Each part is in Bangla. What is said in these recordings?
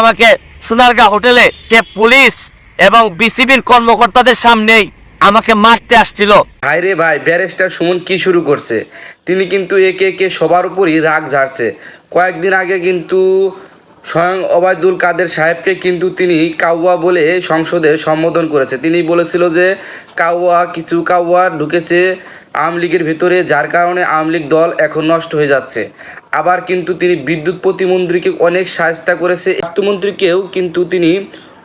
আমাকে সোনারগা হোটেলে যে পুলিশ এবং বিসিবির কর্মকর্তাদের সামনেই আমাকে মারতে আসছিল। ভাই রে ভাই, ব্যারিস্টার সুমন কি শুরু করছে? তিনি কিন্তু একে একে সবার উপরই রাগ ঝাড়ছে। কয়েকদিন আগে কিন্তু স্বয়ং অবায়দুল কাদের সাহেবকে কিন্তু তিনি কাউয়া বলে সংসদে সম্বোধন করেছে। তিনি বলেছিল যে কাউয়া কিছু কাউয়া ঢুকেছে আওয়ামী লীগের ভিতরে, যার কারণে আওয়ামী লীগ দল এখন নষ্ট হয়ে যাচ্ছে। আবার কিন্তু তিনি বিদ্যুৎ প্রতিমন্ত্রীকে অনেক সাহায্য করেছে। স্বাস্থ্যমন্ত্রীকেও কিন্তু তিনি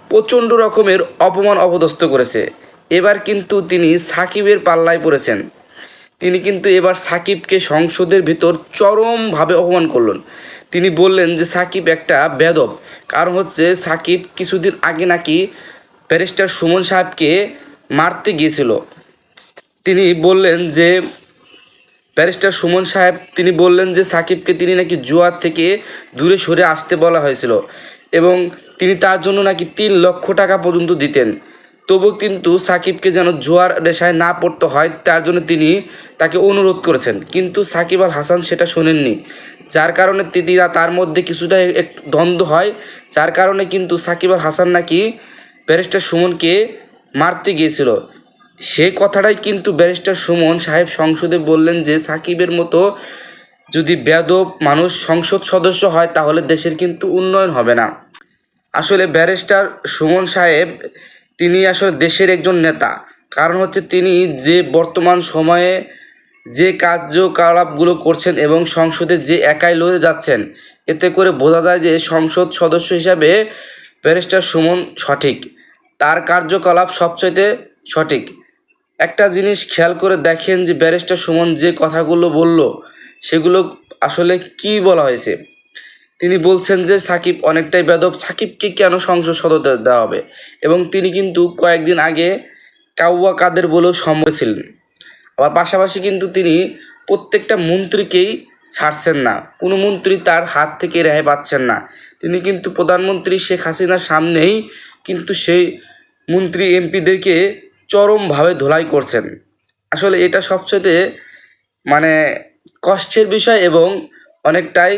প্রচণ্ড রকমের অপমান অপদস্থ করেছে। এবার কিন্তু তিনি সাকিবের পাল্লায় পড়েছেন। তিনি কিন্তু এবার সাকিবকে সংসদের ভিতর চরমভাবে অপমান করলেন। তিনি বললেন যে, সাকিব একটা বেদব। কারণ হচ্ছে, সাকিব কিছুদিন আগে নাকি ব্যারিস্টার সুমন সাহেবকে মারতে গিয়েছিল। তিনি বললেন যে, ব্যারিস্টার সুমন সাহেব, তিনি বললেন যে, সাকিবকে তিনি নাকি জুয়ার থেকে দূরে সরে আসতে বলা হয়েছিল এবং তিনি তার জন্য নাকি তিন লক্ষ টাকা পর্যন্ত দিতেন। তবু কিন্তু সাকিবকে যেন জোয়ার নেশায় না পড়তে হয়, তার জন্য তিনি তাকে অনুরোধ করেছেন। কিন্তু সাকিব আল হাসান সেটা শোনেননি, যার কারণে তিনি তার মধ্যে কিছুটা একটু দ্বন্দ্ব হয়, যার কারণে কিন্তু সাকিব আল হাসান নাকি ব্যারিস্টার সুমনকে মারতে গিয়েছিল। সেই কথাটাই কিন্তু ব্যারিস্টার সুমন সাহেব সংসদে বললেন যে, সাকিবের মতো যদি বেদব মানুষ সংসদ সদস্য হয়, তাহলে দেশের কিন্তু উন্নয়ন হবে না। আসলে ব্যারিস্টার সুমন সাহেব, তিনি আসলে দেশের একজন নেতা। কারণ হচ্ছে তিনি যে বর্তমান সময়ে যে কার্যকলাপগুলো করছেন এবং সংসদে যে একাই লড়ে যাচ্ছেন, এতে করে বোঝা যায় যে সংসদ সদস্য হিসাবে ব্যারিস্টার সুমন সঠিক। তার কার্যকলাপ সবচাইতে সঠিক। একটা জিনিস খেয়াল করে দেখেন যে ব্যারিস্টার সুমন যে কথাগুলো বলল, সেগুলো আসলে কি বলা হয়েছে? তিনি বলছেন যে সাকিব অনেকটাই বেদব, সাকিবকে কেন সংসদ সদস্য দেওয়া হবে? এবং তিনি কিন্তু কয়েকদিন আগে কাউয়া কাদের বলেও সম্ভব ছিলেন। আবার পাশাপাশি কিন্তু তিনি প্রত্যেকটা মন্ত্রীকেই ছাড়ছেন না, কোনো মন্ত্রী তার হাত থেকে রেহাই পাচ্ছেন না। তিনি কিন্তু প্রধানমন্ত্রী শেখ হাসিনার সামনেই কিন্তু সেই মন্ত্রী এমপিদেরকে চরমভাবে ধোলাই করছেন। আসলে এটা সবচেয়ে মানে কষ্টের বিষয় এবং অনেকটাই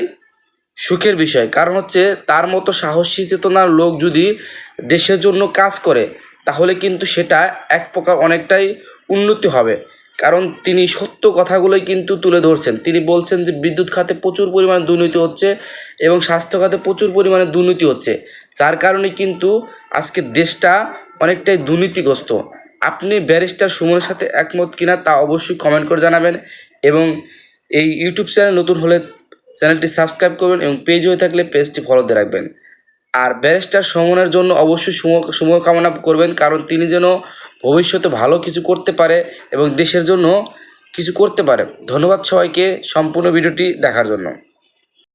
সুখের বিষয়। কারণ হচ্ছে তার মতো সাহসী চেতনার লোক যদি দেশের জন্য কাজ করে, তাহলে কিন্তু সেটা এক প্রকার অনেকটাই উন্নতি হবে। কারণ তিনি সত্য কথাগুলোই কিন্তু তুলে ধরছেন। তিনি বলছেন যে বিদ্যুৎ খাতে প্রচুর পরিমাণে দুর্নীতি হচ্ছে এবং স্বাস্থ্য খাতে প্রচুর পরিমাণে দুর্নীতি হচ্ছে। যার কারণে কিন্তু আজকে দেশটা অনেকটাই দুর্নীতিগ্রস্ত। আপনি ব্যারিস্টার সুমনের সাথে একমত কিনা তা অবশ্যই কমেন্ট করে জানাবেন এবং এই ইউটিউব চ্যানেল নতুন হলে চ্যানেলটি সাবস্ক্রাইব করবেন এবং পেজ হয়ে থাকলে পেজটি ফলো দিয়ে রাখবেন। আর ব্যারিস্টার সমনের জন্য অবশ্যই শুভ শুভ কামনা করবেন কারণ তিনি যেন ভবিষ্যতে ভালো কিছু করতে পারে এবং দেশের জন্য কিছু করতে পারে। ধন্যবাদ সবাইকে, সম্পূর্ণ ভিডিওটি দেখার জন্য।